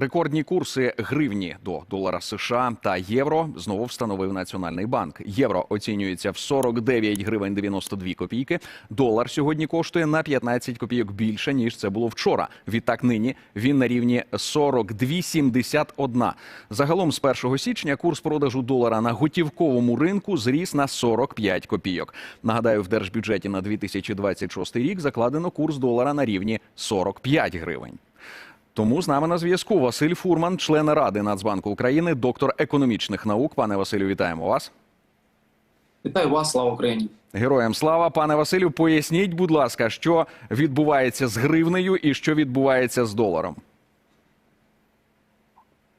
Рекордні курси гривні до долара США та євро знову встановив Національний банк. Євро оцінюється в 49 гривень 92 копійки. Долар сьогодні коштує на 15 копійок більше ніж це було вчора. Відтак нині він на рівні 42,71. Загалом з 1 січня курс продажу долара на готівковому ринку зріс на 45 копійок. Нагадаю, в держбюджеті на 2026 рік закладено курс долара на рівні 45 гривень. Тому з нами на зв'язку Василь Фурман, член Ради Нацбанку України, доктор економічних наук. Пане Василю, вітаємо вас. Вітаю вас, слава Україні. Героям слава, пане Василю, поясніть, будь ласка, що відбувається з гривнею і що відбувається з доларом.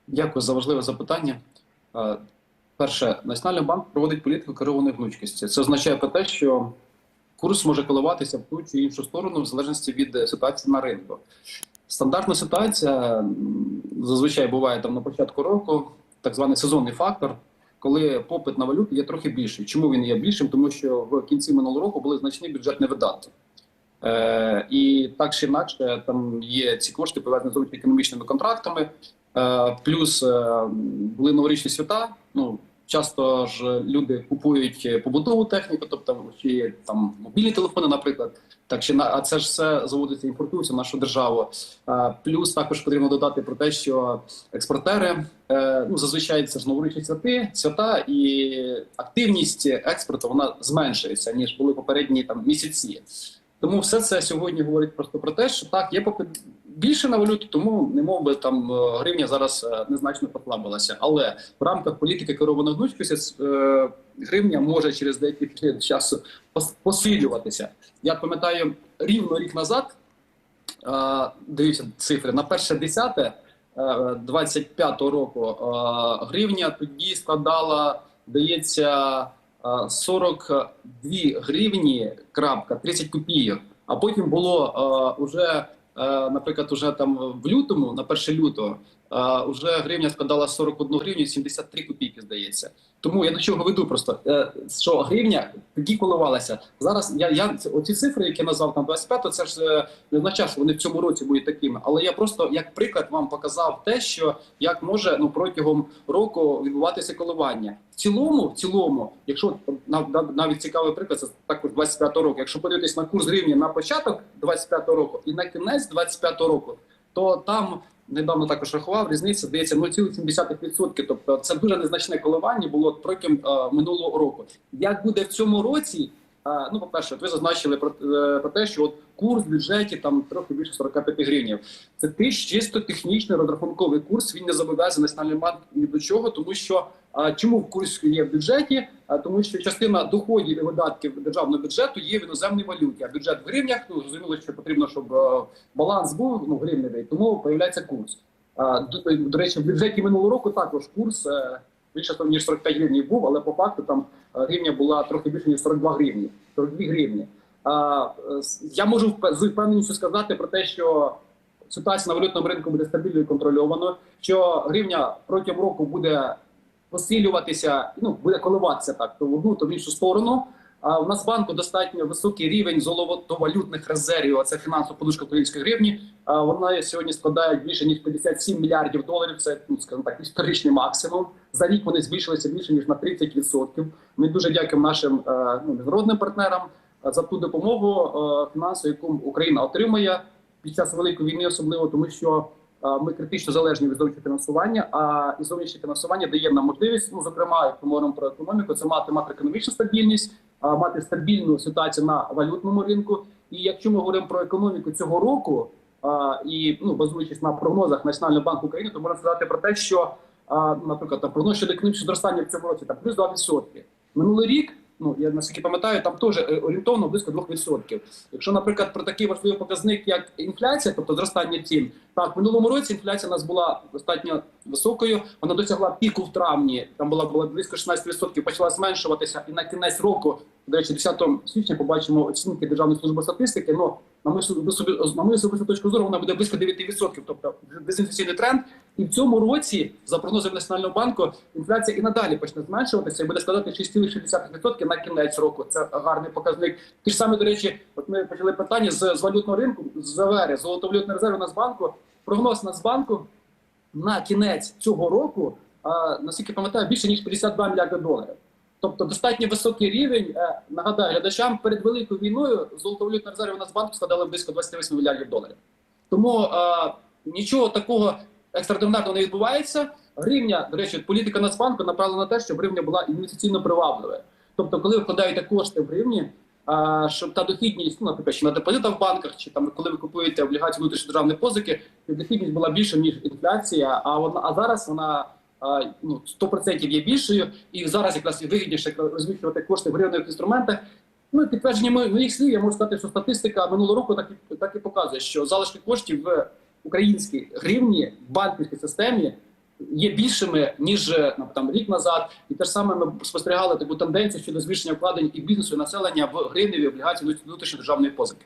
Дякую за важливе запитання. Е, Перше, Національний банк проводить політику керованої гнучкості. Це означає про те, що курс може коливатися в ту чи іншу сторону в залежності від ситуації на ринку. Стандартна ситуація зазвичай буває там на початку року, так званий сезонний фактор, коли попит на валюту є трохи більший. Чому він є більшим? Тому що в кінці минулого року були значні бюджетні видатки. Е, і так чи інакше, там є ці кошти пов'язані з економічними контрактами. Е, плюс е, були новорічні свята. Ну часто ж люди купують побутову техніку, тобто чи там мобільні телефони, наприклад. Так чи на а це ж все заводиться, імпортується в нашу державу. Е, плюс також потрібно додати про те, що експортери е, ну зазвичай це ж новорічні святи, свята і активність експорту вона зменшується ніж були попередні там місяці. Тому все це сьогодні говорить просто про те, що так є більше на валюту, тому не мов би там е, гривня зараз е, незначно послабилася. Але в рамках політики керованої гнучкості е, гривня може через деякий період часу посилюватися. Я пам'ятаю рівно рік назад. Дивіться цифри на перше десяте 25-го року гривня тоді складала, здається, е, 42 гривні, крапка, 30 копійок. А потім було уже, наприклад, уже там в лютому, на 1 лютого, е, вже гривня складала 41 гривню 73 копійки, здається. Тому я до чого веду просто, е, що гривня тоді коливалася. Зараз я, я оці цифри, які я назвав там 25, то це ж не означає, що вони в цьому році будуть такими. Але я просто як приклад вам показав те, що як може ну протягом року відбуватися коливання. В цілому, в цілому, якщо нав- нав- навіть цікавий приклад, це також 25 року. Якщо подивитись на курс гривні на початок 25 року і на кінець 25 року, то там недавно також рахував різниця здається 0,7%. Тобто це дуже незначне коливання було протягом е, минулого року. Як буде в цьому році? Ну, по-перше, ви зазначили про, е, про те, що от курс в бюджеті там трохи більше 45 гривень. Це теж чисто технічний розрахунковий курс. Він не зобов'язаний національний банк ні до чого, тому що а, чому курс є в бюджеті? А, тому що частина доходів і видатків державного бюджету є в іноземній валюті. А бюджет в гривнях ну зрозуміло, що потрібно, щоб е, баланс був ну гривневий, тому появляється курс. А, до, до речі, в бюджеті минулого року також курс е, більше там, ніж 45 гривень був, але по факту там е, гривня була трохи більше ніж 42 гривні. 42 гривні. А, е, я можу з впевненістю сказати про те, що ситуація на валютному ринку буде стабільною і контрольованою, що гривня протягом року буде посилюватися, ну буде коливатися так, то в одну, то в іншу сторону. А у нас в банку достатньо високий рівень золотовалютних резервів. а Це фінансова подушка української гривні. Вона сьогодні складає більше ніж 57 мільярдів доларів. Це ну скажімо так, історичний максимум. За рік вони збільшилися більше ніж на 30%. Ми дуже дякуємо нашим е, ну, міжнародним партнерам е, за ту допомогу е, фінансову, яку Україна отримує під час великої війни, особливо тому, що ми критично залежні від зовнішнього фінансування. А і зовнішнє фінансування дає нам можливість, ну зокрема, як ми говоримо про економіку, це мати макроекономічну стабільність, мати стабільну ситуацію на валютному ринку. І якщо ми говоримо про економіку цього року, і ну базуючись на прогнозах Національного банку України, то можна сказати про те, що наприклад, там прогноз щодо економічного зростання в цьому році там плюс 2%. Минулий рік. Ну я наскільки пам'ятаю, там теж е, орієнтовно близько 2%. Якщо, наприклад, про такий важливий показник, як інфляція, тобто зростання цін, так в минулому році інфляція у нас була достатньо високою. Вона досягла піку в травні. Там була була близько 16%, почала зменшуватися, і на кінець року, до речі, 10 січня побачимо оцінки Державної служби статистики. Ну на мою на мою особисту точку зору, вона буде близько 9%, тобто дезінфляційний тренд. І в цьому році, за прогнозами Національного банку, інфляція і надалі почне зменшуватися і буде складати 6,6% на кінець року. Це гарний показник. Ті ж саме, до речі, от ми почали питання з, з валютного ринку, з ЗВР, золотовалютний резерв Нацбанку. Прогноз Нацбанку на кінець цього року, наскільки пам'ятаю, більше ніж 52 мільярди доларів. Тобто достатньо високий рівень. Е, Нагадаю глядачам, перед великою війною золотовалютна резерви Нацбанку складали близько 28 мільярдів доларів. Тому е, нічого такого екстраординарного не відбувається. Гривня, до речі, політика Нацбанку направлена на те, щоб гривня була інвестиційно привабливою. Тобто, коли ви вкладаєте кошти в гривні, щоб та дохідність, ну, наприклад, чи на депозитах в банках, чи там коли ви купуєте облігації внутрішньодержавної позики, дохідність була більша ніж інфляція. А вона а зараз вона ну 100% є більшою, і зараз якраз і вигідніше розміщувати кошти в гривневих інструментах. Ну підтвердження мо- моїх слів, я можу сказати, що статистика минулого року так і так і показує, що залишки коштів в українській гривні в банківській системі є більшими ніж е, там рік назад, і те ж саме ми спостерігали таку тенденцію щодо збільшення вкладень і бізнесу і населення в гривневі облігації внутрішньодержавної позики.